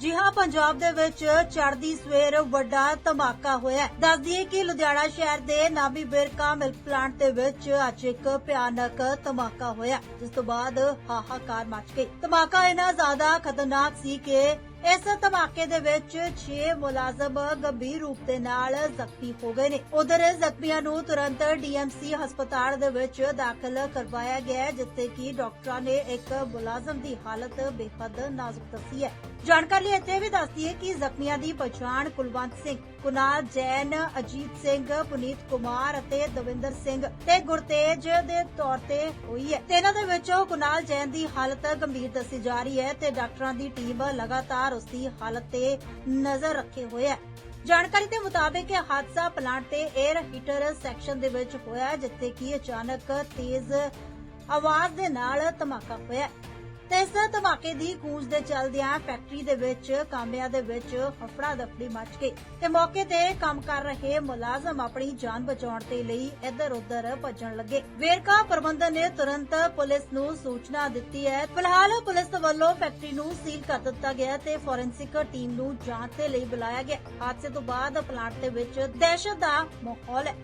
ਜੀ ਹਾਂ, ਪੰਜਾਬ ਦੇ ਵਿੱਚ ਚੜ੍ਹਦੀ ਸਵੇਰ ਵੱਡਾ ਧਮਾਕਾ ਹੋਇਆ ਦੱਸ ਦਈਏ ਕਿ ਲੁਧਿਆਣਾ ਸ਼ਹਿਰ ਦੇ ਨਾਬੀ ਬਿਰਕਾ ਮਿਲਕ ਪਲਾਂਟ ਦੇ ਵਿੱਚ ਅੱਜ ਇੱਕ ਭਿਆਨਕ ਧਮਾਕਾ ਹੋਇਆ, ਜਿਸ ਤੋਂ ਬਾਅਦ ਹਾਹਾਕਾਰ ਮਚ ਗਈ। ਧਮਾਕਾ ਇੰਨਾ ਜ਼ਿਆਦਾ ਖਤਰਨਾਕ ਸੀ ਕਿ ਇਸ ਧਮਾਕੇ ਦੇ ਵਿੱਚ 6 ਮੁਲਾਜ਼ਮ ਗੰਭੀਰ ਰੂਪ ਦੇ ਨਾਲ ਜ਼ਖਮੀ ਹੋ ਗਏ ਨੇ। ਉਧਰ ਜ਼ਖਮੀਆਂ ਨੂੰ ਤੁਰੰਤ ਡੀਐਮਸੀ ਹਸਪਤਾਲ ਦੇ ਵਿੱਚ ਦਾਖਲ ਕਰਵਾਇਆ ਗਿਆ ਜਿੱਥੇ ਕਿ ਡਾਕਟਰਾਂ ਨੇ ਇੱਕ ਮੁਲਾਜ਼ਮ ਦੀ ਹਾਲਤ ਬੇਹੱਦ ਨਾਜ਼ੁਕ ਦੱਸੀ ਹੈ। ਜਾਣਕਾਰੀ ਇੱਥੇ ਵੀ ਦੱਸਦੀ ਹੈ ਕਿ ਜ਼ਖਮੀਆਂ ਦੀ ਪਛਾਣ ਕੁਲਵੰਤ ਸਿੰਘ, ਕੁਨਾਲ ਜੈਨ, ਅਜੀਤ ਸਿੰਘ, ਪੁਨੀਤ ਕੁਮਾਰ ਅਤੇ ਦਵਿੰਦਰ ਸਿੰਘ ਤੇ ਗੁਰਤੇਜ ਦੇ ਤੌਰ ਤੇ ਹੋਈ ਹੈ। ਤੇ ਇਹਨਾਂ ਦੇ ਵਿੱਚੋਂ ਕੁਨਾਲ ਜੈਨ ਦੀ ਹਾਲਤ ਗੰਭੀਰ ਦੱਸੀ ਜਾ ਰਹੀ ਹੈ ਤੇ ਡਾਕਟਰਾਂ ਦੀ ਟੀਮ ਲਗਾਤਾਰ ਉਸ ਦੀ ਹਾਲਤ ਤੇ ਨਜ਼ਰ ਰੱਖੇ ਹੋਏ ਹੈ ਜਾਣਕਾਰੀ ਦੇ ਮੁਤਾਬਕ ਇਹ ਹਾਦਸਾ ਪਲਾਂਟ ਤੇ 에ਅਰ ਹੀਟਰ ਸੈਕਸ਼ਨ ਦੇ ਵਿੱਚ ਹੋਇਆ ਜਿੱਥੇ ਕਿ ਅਚਾਨਕ ਤੇਜ਼ ਆਵਾਜ਼ ਦੇ ਨਾਲ ਧਮਾਕਾ ਹੋਇਆ ਤੇ ਇਸ ਧਮਾਕੇ ਦੀ ਗੂੰਜ ਦੇ ਚੱਲਦਿਆਂ ਫੈਕਟਰੀ ਦੇ ਵਿੱਚ, ਕਾਮਿਆਂ ਦੇ ਵਿੱਚ ਹਫੜਾ ਦਫੜੀ ਮਚ ਗਈ ਤੇ ਮੌਕੇ ਤੇ ਕੰਮ ਕਰ ਰਹੇ ਮੁਲਾਜ਼ਮ ਆਪਣੀ ਜਾਨ ਬਚਾਉਣ ਦੇ ਲਈ ਇੱਧਰ ਉੱਧਰ ਭੱਜਣ ਲੱਗੇ। ਵੇਰਕਾ ਪ੍ਰਬੰਧਨ ਨੇ ਤੁਰੰਤ ਪੁਲਿਸ ਨੂੰ ਸੂਚਨਾ ਦਿੱਤੀ ਹੈ। ਫਿਲਹਾਲ ਪੁਲਿਸ ਵੱਲੋਂ ਫੈਕਟਰੀ ਨੂੰ ਸੀਲ ਕਰ ਦਿੱਤਾ ਗਿਆ ਤੇ ਫੋਰੈਂਸਿਕ ਟੀਮ ਨੂੰ ਜਾਂਚ ਦੇ ਲਈ ਬੁਲਾਇਆ ਗਿਆ। ਹਾਦਸੇ ਤੋਂ ਬਾਅਦ ਪਲਾਂਟ ਦੇ ਵਿੱਚ ਦਹਿਸ਼ਤ ਦਾ ਮਾਹੌਲ ਹੈ।